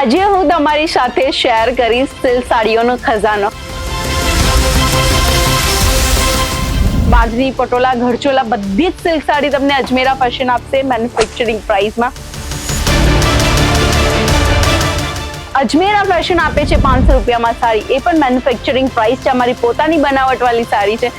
આજે હું તમારી સાથે શેર કરીશ સિલ્ક સાડીઓનો ખજાનો. બાંધણી પટોલા ઘરચોલા, બધી જ સિલ્ક સાડી તમને અજમેરા ફેશન આપશે મેન્યુફેક્ચરિંગ પ્રાઇસમાં અજમેરા ફેશન આપે છે પાંચસો રૂપિયામાં સાડી. એ પણ મેન્યુફેક્ચરિંગ પ્રાઇસ છે. અમારી પોતાની બનાવટવાળી સાડી છે.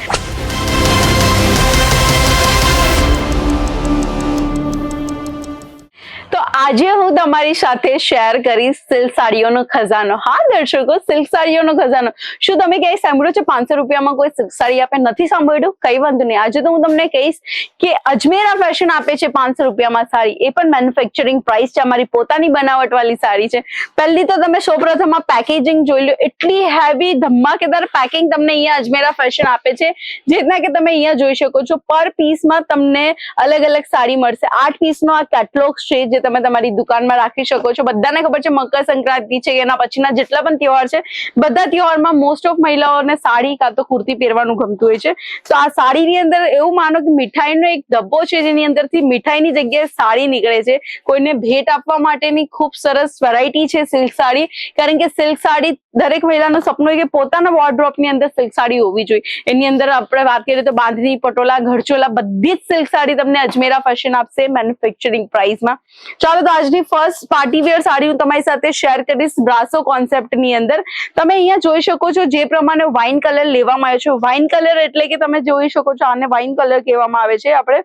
આજે હું તમારી સાથે શેર કરીશ સિલ્ક સાડીઓનો ખજાનો. હા, દર્શકો, સિલ્ક સાડીઓનો ખજાનો. શું તમે ક્યાંય સાંભળ્યું છે? પાંચસો રૂપિયામાં કોઈ સિલ્ક સાડી આપે? નથી સાંભળ્યું? કઈ વાંધો નહીં. આજે તો હું તમને કહીશ કે અજમેરા ફેશન આપે છે પાંચસો રૂપિયામાં સાડી. એ પણ મેન્યુફેક્ચરિંગ પ્રાઇસ છે. અમારી પોતાની બનાવટવાળી સાડી છે. પહેલી તો તમે સૌપ્રથમ આ પેકેજિંગ જોઈ લો. એટલી હેવી ધમાકેદાર પેકિંગ તમને અહીંયા અજમેરા ફેશન આપે છે જેના કે તમે અહીંયા જોઈ શકો છો. પર પીસમાં તમને અલગ અલગ સાડી મળશે. આઠ પીસનો આ કેટલોગ છે, જે તમે તમારી દુકાનમાં રાખી શકો છો. બધાને ખબર છે, મકર સંક્રાંતિ છે, એના પછીના જેટલા પણ તહેવાર છે, બધા તહેવારમાં મોસ્ટ ઓફ મહિલાઓને સાડી કાં તો કુર્તી પહેરવાનું ગમતું હોય છે. તો આ સાડીની અંદર એવું માનો કે મીઠાઈનો એક ડબ્બો છે, જેની અંદરથી મીઠાઈની જગ્યાએ સાડી નીકળે છે. કોઈને ભેટ આપવા માટેની ખૂબ સરસ વેરાયટી છે સિલ્ક સાડી. કારણ કે સિલ્ક સાડી દરેક મહિલાનું સપનું કે પોતાના વોર્ડ્રોપની અંદર સિલ્ક સાડી હોવી જોઈએ. એની અંદર આપણે વાત કરીએ તો બાંધણી પટોલા ઘરચોલા બધી જ સિલ્ક સાડી તમને અજમેરા ફેશન આપશે મેન્યુફેક્ચરિંગ પ્રાઇસમાં ચાલો તો આજની ફર્સ્ટ પાર્ટી વેર સાડી હું તમારી સાથે શેર કરીશ બ્રાસો કોન્સેપ્ટની અંદર. તમે અહીંયા જોઈ શકો છો જે પ્રમાણે વાઇન કલર લેવામાં આવ્યો છે. વાઇન કલર એટલે કે તમે જોઈ શકો છો આને વાઇન કલર કહેવામાં આવે છે આપણે.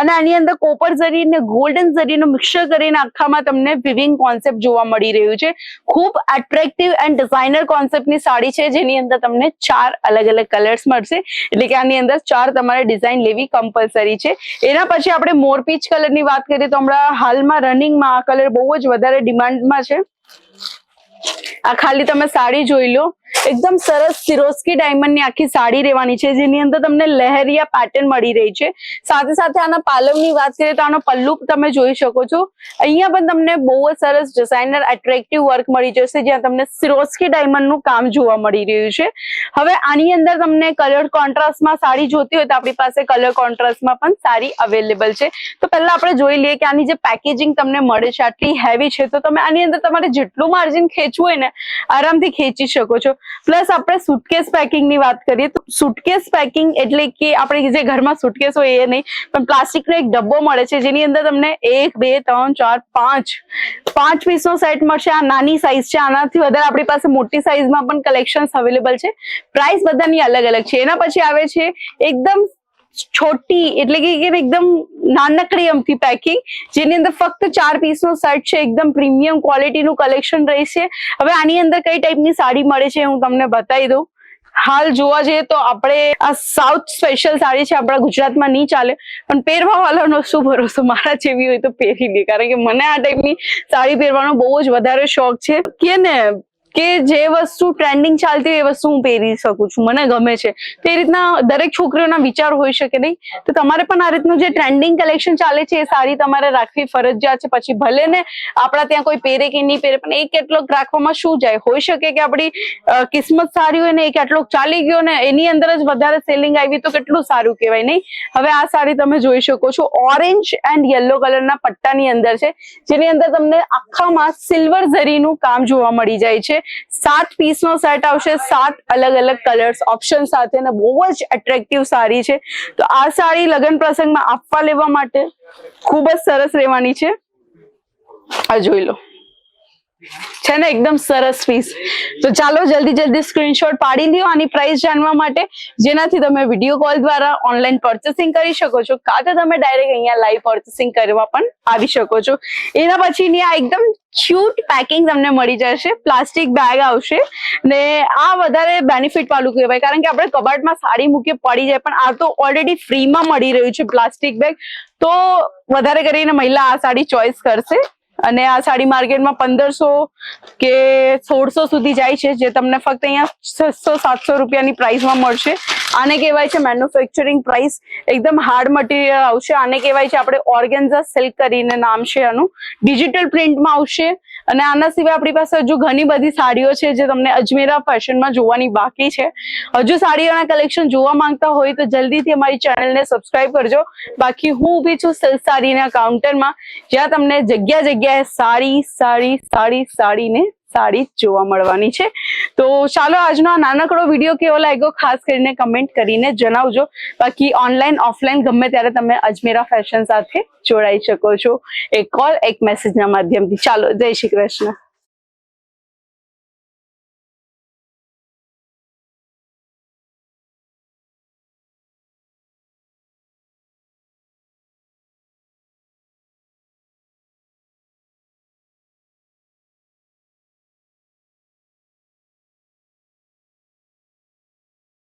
અને આની અંદર કોપર ઝરી ને ગોલ્ડન ઝરીનું મિક્સર કરીને આખામાં તમને વિવિંગ કોન્સેપ્ટ જોવા મળી રહ્યું છે. ખૂબ એટ્રેક્ટિવ એન્ડ ડિઝાઇનર કોન્સેપ્ટની સાડી છે, જેની અંદર તમને ચાર અલગ અલગ કલર્સ મળશે. એટલે કે આની અંદર ચાર તમારે ડિઝાઇન લેવી કમ્પલસરી છે. એના પછી આપણે મોરપીચ કલરની વાત કરીએ તો હમણાં હાલમાં રનિંગમાં આ કલર બહુ જ વધારે ડિમાન્ડમાં છે. આ ખાલી તમે સાડી જોઈ લો. એકદમ સરસ સિરોસ્કી ડાયમંડની આખી સાડી રહેવાની છે, જેની અંદર તમને લહેરિયા પેટર્ન મળી રહી છે. સાથે સાથે આના પાલવની વાત કરીએ તો આનો પલ્લુ તમે જોઈ શકો છો. અહીંયા પણ તમને બહુ જ સરસ ડિઝાઇનર એટ્રેક્ટિવ વર્ક મળી જશે, જ્યાં તમને સિરોસ્કી ડાયમંડનું કામ જોવા મળી રહ્યું છે. હવે આની અંદર તમને કલર કોન્ટ્રાસ્ટમાં સાડી જોતી હોય તો આપણી પાસે કલર કોન્ટ્રાસ્ટમાં પણ સાડી અવેલેબલ છે. તો પહેલા આપણે જોઈ લઈએ કે આની જે પેકેજિંગ તમને મળે છે, આટલી હેવી છે, તો તમે આની અંદર તમારે જેટલું માર્જિન ખેંચવું હોય ને, આરામથી ખેંચી શકો છો. પ્લસ આપણે સુટકેસ પેકિંગની વાત કરીએ તો સુટકેસ પેકિંગ એટલે કે આપણે જે ઘરમાં સુટકેસ હોય એ નહીં, પણ પ્લાસ્ટિકનો એક ડબ્બો મળે છે, જેની અંદર તમને એક, બે, ત્રણ, ચાર, પાંચ પાંચ પીસનો સેટ મળશે. આ નાની સાઈઝ છે, આનાથી વધારે આપણી પાસે મોટી સાઈઝમાં પણ કલેક્શન્સ અવેલેબલ છે. પ્રાઇસ બધાની અલગ અલગ છે. એના પછી આવે છે, એકદમ છોટી એટલે કે એકદમ નાનકડી અમથી પેકિંગ જેની અંદર ફક્ત ચાર પીસનો સેટ છે, એકદમ પ્રીમિયમ ક્વોલિટીનું કલેક્શન રહેશે. હવે આની અંદર કઈ ટાઈપની સાડી મળે છે હું તમને બતાવી દઉં. હાલ જોવા જઈએ તો આપણે આ સાઉથ સ્પેશિયલ સાડી છે, આપણા ગુજરાતમાં નહીં ચાલે, પણ પહેરવા વાળાનો શું ભરોસો? મારા જેવી હોય તો પહેરી લે, કારણ કે મને આ ટાઈપની સાડી પહેરવાનો બહુ જ વધારે શોખ છે. કે ને કે જે વસ્તુ ટ્રેન્ડિંગ ચાલતી હોય એ વસ્તુ હું પહેરી શકું છું, મને ગમે છે. તો રીતના દરેક છોકરીઓના વિચાર હોઈ શકે નહીં. તો તમારે પણ આ રીતનું જે ટ્રેન્ડિંગ કલેક્શન ચાલે છે, એ સાડી તમારે રાખવી ફરજિયાત છે. પછી ભલે ને આપણા ત્યાં કોઈ પહેરે કે નહીં પહેરે, પણ એ કેટલોક રાખવામાં શું જાય? હોઈ શકે કે આપણી કિસ્મત સારી હોય ને એ કેટલોક ચાલી ગયો ને એની અંદર જ વધારે સેલિંગ આવી તો કેટલું સારું કહેવાય નહીં? હવે આ સાડી તમે જોઈ શકો છો. ઓરેન્જ એન્ડ યલો કલરના પટ્ટાની અંદર છે, જેની અંદર તમને આખામાં સિલ્વર ઝરીનું કામ જોવા મળી જાય છે. સાત પીસનો સેટ આવશે, સાત અલગ અલગ કલર્સ ઓપ્શન સાથે અને બહુ જ એટ્રેક્ટિવ સાડી છે. તો આ સાડી લગ્ન પ્રસંગમાં આપવા લેવા માટે ખૂબ જ સરસ રહેવાની છે. આ જોઈ લો. છે ને એકદમ સરસ પીસ તો ચાલો જલ્દી જલ્દી સ્ક્રીનશોટ પાડી લ્યો આની પ્રાઇસ જાણવા માટે, જેનાથી તમે વીડિયો કોલ દ્વારા ઓનલાઈન પર્ચેસિંગ કરી શકો છો, કાં તો તમે ડાયરેક્ટ અહીંયા લાઈવ પર્ચેસિંગ કરવા પણ આવી શકો છો. એના પછીની આ એકદમ ક્યુટ પેકિંગ તમને મળી જશે પ્લાસ્ટિક બેગ આવશે, ને આ વધારે બેનિફિટ વાળું કહેવાય. કારણ કે આપણે કબાટમાં સાડી મૂકીએ, પડી જાય, પણ આ તો ઓલરેડી ફ્રીમાં મળી રહ્યું છે પ્લાસ્ટિક બેગ તો વધારે કરીને મહિલા આ સાડી ચોઈસ કરશે. અને આ સાડી માર્કેટમાં પંદરસો કે સોળસો સુધી જાય છે, જે તમને ફક્ત અહીંયા છસો, સાતસો રૂપિયાની પ્રાઇસમાં મળશે. આને કહેવાય છે મેન્યુફેક્ચરિંગ પ્રાઇસ એકદમ હાર્ડ મટીરિયલ આવશે. આને કહેવાય છે આપણે ઓર્ગેન્ઝા સિલ્ક કરીને નામ છે આનું. ડિજિટલ પ્રિન્ટમાં આવશે. અને આના સિવાય આપણી પાસે હજુ ઘણી બધી સાડીઓ છે જે તમને અજમેરા ફેશનમાં જોવાની બાકી છે. હજુ સાડીઓના કલેક્શન જોવા માંગતા હોય તો જલ્દીથી અમારી ચેનલને સબસ્ક્રાઇબ કરજો. બાકી હું ઊભી છું સિલ્ક સાડીના કાઉન્ટરમાં જ્યાં તમને જગ્યા જગ્યાએ સાડી સાડી સાડી સાડી ને સાડી જોવા મળવાની છે. તો ચાલો આજનો આ નાનકડો વીડિયો કેવો લાગ્યો ખાસ કરીને કમેન્ટ કરીને જણાવજો. બાકી ઓનલાઈન ઓફલાઈન ગમે ત્યારે તમે અજમેરા ફેશન સાથે જોડાઈ શકો છો. એક કોલ એક મેસેજના માધ્યમથી. ચાલો, જય શ્રી કૃષ્ણ.